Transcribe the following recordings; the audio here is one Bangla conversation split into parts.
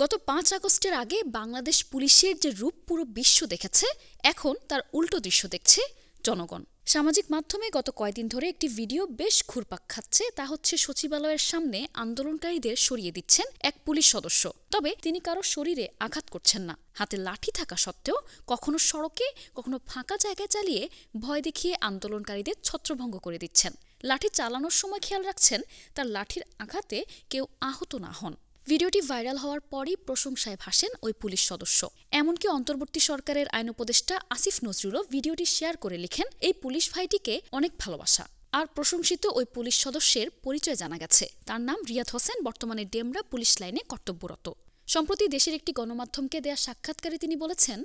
গত পাঁচ আগস্টের আগে বাংলাদেশ পুলিশের যে রূপ পুরো বিশ্ব দেখেছে, এখন তার উল্টো দৃশ্য দেখছে জনগণ। সামাজিক মাধ্যমে গত কয়দিন ধরে একটি ভিডিও বেশ ঘুরপাক খাচ্ছে, তা হচ্ছে সচিবালয়ের সামনে আন্দোলনকারীদের সরিয়ে দিচ্ছেন এক পুলিশ সদস্য। তবে তিনি কারও শরীরে আঘাত করছেন না। হাতে লাঠি থাকা সত্ত্বেও কখনো সড়কে, কখনো ফাঁকা জায়গায় চালিয়ে ভয় দেখিয়ে আন্দোলনকারীদের ছত্রভঙ্গ করে দিচ্ছেন। লাঠি চালানোর সময় খেয়াল রাখছেন, তার লাঠির আঘাতে কেউ আহত না হন। ভিডিওটি ভাইরাল হওয়ার পরই প্রশংসায় ভাসেন ওই পুলিশ সদস্য। এমনকি অন্তর্বর্তী সরকারের আইন উপদেষ্টা আসিফ নজরুলও ভিডিওটি শেয়ার করে লিখেন, এই পুলিশ ভাইটিকে অনেক ভালোবাসা। আর প্রশংসিত ওই পুলিশ সদস্যের পরিচয় জানা গেছে। তার নাম রিয়াদ হোসেন, বর্তমানে ডেমরা পুলিশ লাইনে কর্তব্যরত। সম্প্রতি দেশের একটি গণমাধ্যমকে দেয়া সাক্ষাৎকারে তিনি বলেছেন,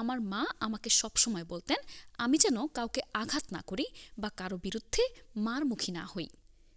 আমার মা আমাকে সবসময় বলতেন, আমি যেন কাউকে আঘাত না করি বা কারও বিরুদ্ধে মার মুখী না হই।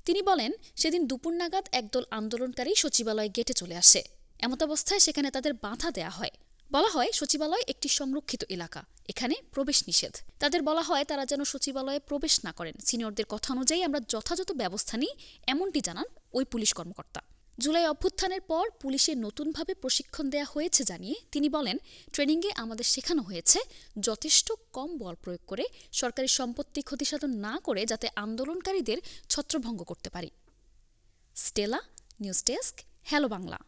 তিনি বলেন, সেদিন দুপুর নাগাদ একদল আন্দোলনকারী সচিবালয় গেটে চলে আসে। এমতাবস্থায় সেখানে তাদের বাধা দেয়া হয়। বলা হয়, সচিবালয় একটি সংরক্ষিত এলাকা। এখানে প্রবেশ নিষেধ। তাদের বলা হয়, তারা যেন সচিবালয়ে প্রবেশ না করেন। সিনিয়রদের কথা অনুযায়ী আমরা যথাযথ ব্যবস্থা নিই। এমনটি জানান ওই পুলিশ কর্মকর্তা। জুলাই অভ্যুত্থানের পর পুলিশে নতুনভাবে প্রশিক্ষণ দেয়া হয়েছে জানিয়ে তিনি বলেন, ট্রেনিংয়ে আমাদের শেখানো হয়েছে যথেষ্ট কম বল প্রয়োগ করে সরকারি সম্পত্তি ক্ষতিসাধন না করে যাতে আন্দোলনকারীদের ছত্রভঙ্গ করতে পারি। Stella, news desk, hello Bangla.